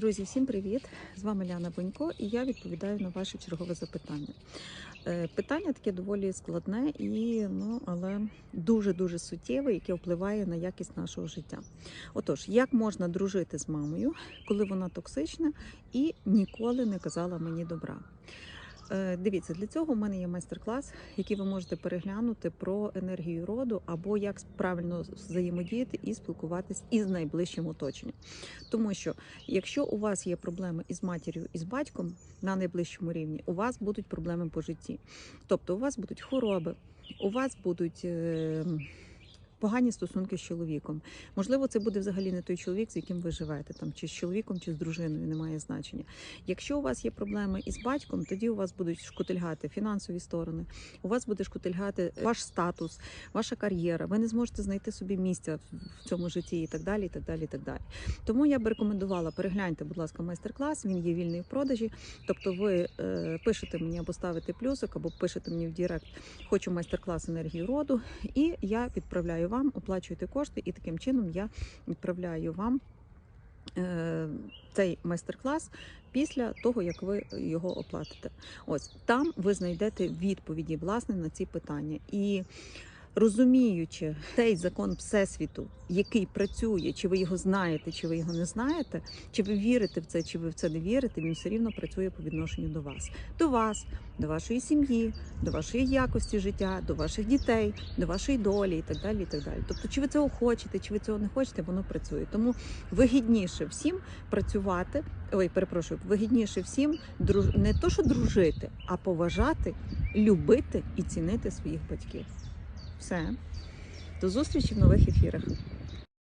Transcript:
Друзі, всім привіт! З вами Ляна Бонько, і я відповідаю на ваше чергове запитання. Е, Питання таке доволі складне і ну, але дуже дуже суттєве, яке впливає на якість нашого життя. Отож, як можна дружити з мамою, коли вона токсична і ніколи не казала мені добра? Е, Дивіться, для цього в мене є майстер-клас, який ви можете переглянути про енергію роду або як правильно взаємодіяти і спілкуватись із найближчим оточенням. Тому що якщо у вас є проблеми із матір'ю і з батьком на найближчому рівні, у вас будуть проблеми по житті. Тобто у вас будуть хвороби, у вас будуть. е, Погані стосунки з чоловіком. Можливо, це буде взагалі не той чоловік, з яким ви живете, там чи з чоловіком, чи з дружиною, немає значення. Якщо у вас є проблеми із батьком, тоді у вас будуть шкутильгати фінансові сторони, у вас буде шкутильгати ваш статус, ваша кар'єра. Ви не зможете знайти собі місця в цьому житті і так далі. і так далі, і так далі. Тому я б рекомендувала перегляньте, будь ласка, майстер-клас. Він є вільний в продажі. Тобто, ви е, пишете мені або ставите плюсик, або пишете мені в Дірект, хочу майстер-клас енергії роду, і я відправляю вам, оплачуєте кошти, і таким чином я відправляю вам. е, Цей майстер-клас після того, як ви його оплатите. Ось там ви знайдете відповіді власне на ці питання. І розуміючи цей закон Всесвіту, який працює, чи ви його знаєте, чи ви його не знаєте, чи ви вірите в це, чи ви в це не вірите, він все рівно працює по відношенню до вас, до вас, до вашої сім'ї, до вашої якості життя, до ваших дітей, до вашої долі і так далі. І так далі. Тобто, чи ви цього хочете, чи ви цього не хочете, воно працює. Тому вигідніше всім працювати. Ой, перепрошую, вигідніше всім друж... не то, що дружити, а поважати, любити і цінити своїх батьків. Все. До зустрічі в нових ефірах.